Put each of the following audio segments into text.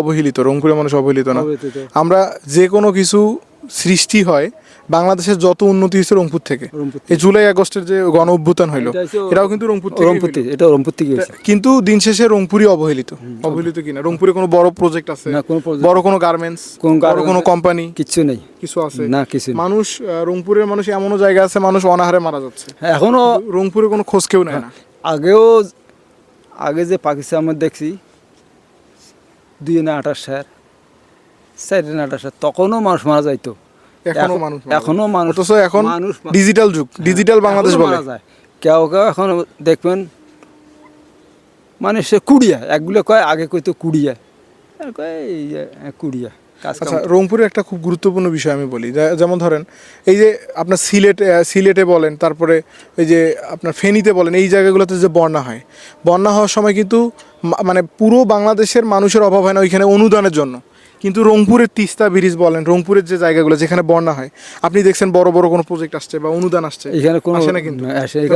অবহেলিত রংপুরের মানুষ অবহেলিত না। আমরা যে কোনো কিছু সৃষ্টি হয় বাংলাদেশের যত উন্নতি হয়েছে রংপুর থেকে। এই জুলাই আগস্টের যে গণ অভ্যুত্থান হইল এটাও কিন্তু রংপুর রংপুর থেকে এটা রংপুর থেকে কিন্তু দিন শেষে রংপুরই অবহেলিত। অবহেলিত। কিনা রংপুরে কোনো বড় প্রজেক্ট আছে না, বড় কোনো গার্মেন্টস বড় কোনো কোম্পানি কিচ্ছু নেই। কিছু আছে। না কিছু। মানুষ রংপুরের মানুষ এমনও জায়গা আছে মানুষ অনাহারে মারা যাচ্ছে। এখনও রংপুরে কোনো খোঁজ কেউ নেয় না। আগেও আগে যে পাকিস্তান আমরা দেখছি দুই না আঠাশ সার। চার না আঠাশ সার। তখনও মানুষ মারা যাইতো। এখনও মানুষ এখনও মানুষ অথচ এখন মানুষ ডিজিটাল যুগ। ডিজিটাল বাংলাদেশ এখনও বলে। মারা যায়। কেউ কেউ এখন দেখবেন মানে সে কুড়িয়া। একগুলো কয় আগে কইতো কুড়িয়া। আর কয় হ্যাঁ, কুড়িয়া। আচ্ছা রংপুরে একটা খুব গুরুত্বপূর্ণ বিষয় আমি বলি। যেমন ধরেন এই যে আপনার সিলেটে সিলেটে বলেন তারপরে এই যে আপনার ফেনীতে বলেন এই জায়গাগুলোতে যে বন্যা হয় বন্যা হওয়ার সময় কিন্তু মা- মানে পুরো বাংলাদেশের মানুষের অভাব হয় না ওইখানে অনুদানের জন্য। কিন্তু রংপুরের তিস্তা ব্রিজ বলেন রংপুরের যে জায়গাগুলো যেখানে বন্যা হয় আপনি দেখছেন বড় বড় কোনো প্রজেক্ট আসছে বা অনুদান আসছে। এখানে কোনো আসে না কিন্তু।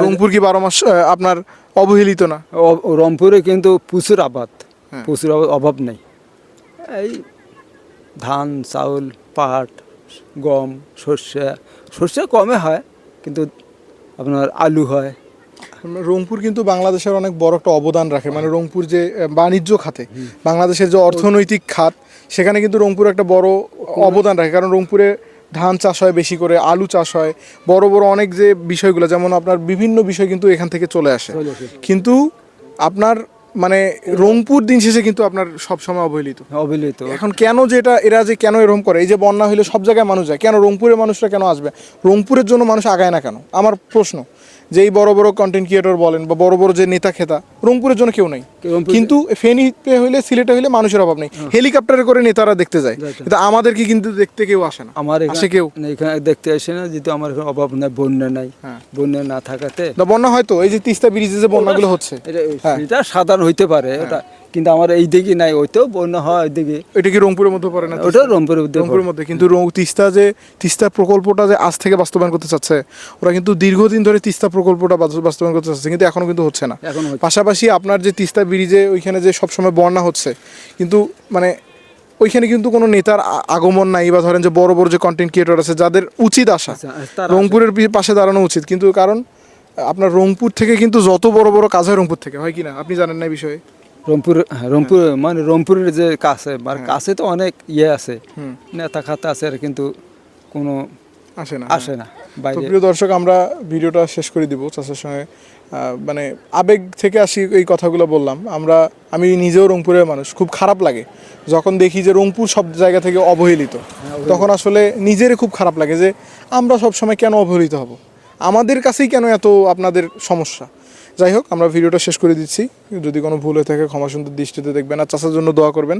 রংপুর কি বারো মাস আপনার অবহেলিত না? রংপুরে কিন্তু প্রচুর আবাদ। হ্যাঁ। প্রচুর আবাদ- অভাব নেই। এই ধান চাউল পাট গম সর্ষে। সর্ষে কমে হয় কিন্তু আপনার আলু হয়। রংপুর কিন্তু বাংলাদেশের অনেক বড় একটা অবদান রাখে। মানে রংপুর যে বাণিজ্য খাতে। বাংলাদেশের যে অর্থনৈতিক খাত সেখানে কিন্তু রংপুর একটা বড় অবদান রাখে। কারণ রংপুরে ধান চাষ হয় বেশি করে আলু চাষ হয়। বড় বড় অনেক যে বিষয়গুলো যেমন আপনার বিভিন্ন বিষয় কিন্তু এখান থেকে চলে আসে। কিন্তু আপনার মানে রংপুর দিন শেষে কিন্তু আপনার সবসময় অবহেলিত। অবহেলিত। এখন কেন যে এটা এরা যে কেন এরকম করে? এই যে বন্যা হলে সব জায়গায় মানুষ যায়। কেন রংপুরের মানুষরা কেন আসবে? রংপুরের জন্য মানুষ আগায় না কেন? আমার প্রশ্ন। যে এই বড় বড় কন্টেন্ট ক্রিয়েটর বলেন বা বড় বড় যে নেতা খেতা রংপুরের জন্য কেউ নাই। কিন্তু ফেনীতে হইলে সিলেটে হইলে মানুষের অভাব নেই। হেলিকপ্টারে করে নেতারা দেখতে যায়। কিন্তু আমাদেরকে কিন্তু দেখতে কেউ আসে না। আমার আসে কেউ। এখানে দেখতে আসে না যেহেতু আমার এখানে অভাব নাই বন্যা নাই। হ্যাঁ। বন্যা না থাকাতে। বন্যা হয়তো এই যে তিস্তা ব্রিজে যে বন্যাগুলো হচ্ছে। এটা হ্যাঁ। এটা সাধারণ হইতে পারে কিন্তু আমার এই দিকে নাই ওই তো বন্যা হয় ওই দিকে। এটা কি রংপুরের মধ্যে পড়ে না? ওটা রংপুরের উদ্যোগ রংপুরের মধ্যে কিন্তু রং- তিস্তা যে তিস্তা প্রকল্পটা যে আজ থেকে বাস্তবায়ন করতে চাচ্ছে ওরা কিন্তু দীর্ঘদিন ধরে তিস্তা প্রকল্পটা বাস্তবায়ন করতে চাচ্ছে কিন্তু এখনও কিন্তু হচ্ছে না। পাশাপাশি আপনার যে তিস্তা ব্রিজে ওইখানে যে সবসময় বন্যা হচ্ছে কিন্তু মানে ওইখানে কিন্তু কোনো নেতার আগমন নাই বা ধরেন যে বড় বড় যে কন্টেন্ট ক্রিয়েটর আছে যাদের উচিত আসা আচ্ছা, রংপুরের পাশে দাঁড়ানো উচিত কিন্তু কারণ আপনার রংপুর থেকে কিন্তু যত বড় বড় কাজ হয় রংপুর থেকে হয় কি না? আপনি জানেন না বিষয়ে? রংপুর হ্যাঁ, রংপুর মানে রংপুরের যে কাছে মানে কাছে তো অনেক ইয়ে আছে। নেতা খাতা আছে আর কিন্তু কোনো আসে না আসে না বাইরে। প্রিয় দর্শক আমরা ভিডিওটা শেষ করে দিব চাষের সঙ্গে। মানে আবেগ থেকে আসি এই কথাগুলো বললাম। আমরা আমি নিজেও রংপুরের মানুষ খুব খারাপ লাগে। যখন দেখি যে রংপুর সব জায়গা থেকে অবহেলিত তখন আসলে নিজেরই খুব খারাপ লাগে যে আমরা সব সময় কেন অবহেলিত হব? আমাদের কাছেই কেন এত আপনাদের সমস্যা? যাই হোক আমরা ভিডিওটা শেষ করে দিচ্ছি। যদি কোনো ভুল হয়ে থাকে ক্ষমা সুন্দর দৃষ্টিতে দেখবেন। আর চাষার জন্য দোয়া করবেন।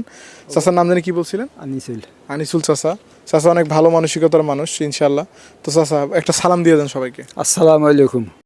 চাষার নাম জানি কি বলছিলেন? আনিসুল। আনিসুল চাষা চাষা অনেক ভালো মানসিকতার মানুষ ইনশাল্লাহ তো চাষা একটা সালাম দিয়ে দেন সবাইকে। আসসালামু আলাইকুম।